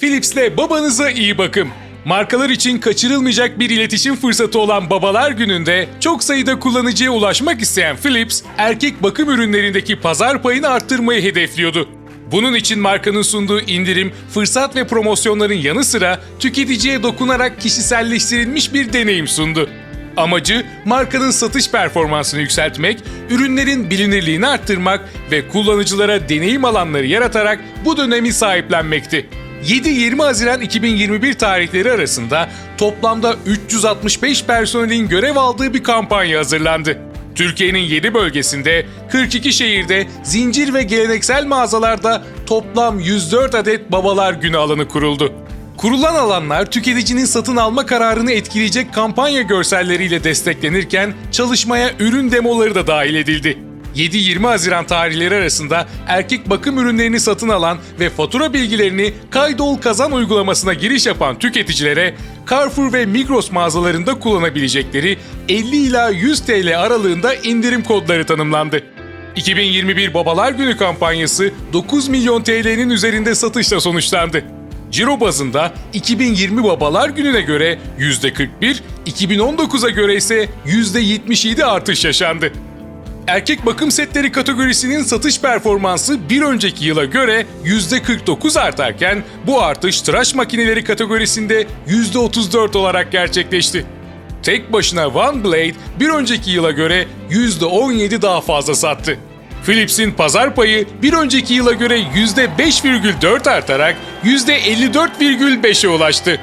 Philips'le babanıza iyi bakın. Markalar için kaçırılmayacak bir iletişim fırsatı olan Babalar Günü'nde çok sayıda kullanıcıya ulaşmak isteyen Philips, erkek bakım ürünlerindeki pazar payını arttırmayı hedefliyordu. Bunun için markanın sunduğu indirim, fırsat ve promosyonların yanı sıra tüketiciye dokunarak kişiselleştirilmiş bir deneyim sundu. Amacı markanın satış performansını yükseltmek, ürünlerin bilinirliğini arttırmak ve kullanıcılara deneyim alanları yaratarak bu dönemi sahiplenmekti. 7-20 Haziran 2021 tarihleri arasında toplamda 365 personelin görev aldığı bir kampanya hazırlandı. Türkiye'nin 7 bölgesinde, 42 şehirde, zincir ve geleneksel mağazalarda toplam 104 adet Babalar Günü alanı kuruldu. Kurulan alanlar tüketicinin satın alma kararını etkileyecek kampanya görselleriyle desteklenirken çalışmaya ürün demoları da dahil edildi. 7-20 Haziran tarihleri arasında erkek bakım ürünlerini satın alan ve fatura bilgilerini Kaydol Kazan uygulamasına giriş yapan tüketicilere Carrefour ve Migros mağazalarında kullanabilecekleri 50 ila 100 TL aralığında indirim kodları tanımlandı. 2021 Babalar Günü kampanyası 9 milyon TL'nin üzerinde satışla sonuçlandı. Ciro bazında 2020 Babalar Günü'ne göre %41, 2019'a göre ise %77 artış yaşandı. Erkek bakım setleri kategorisinin satış performansı bir önceki yıla göre %49 artarken bu artış tıraş makineleri kategorisinde %34 olarak gerçekleşti. Tek başına OneBlade bir önceki yıla göre %17 daha fazla sattı. Philips'in pazar payı bir önceki yıla göre %5,4 artarak %54,5'e ulaştı.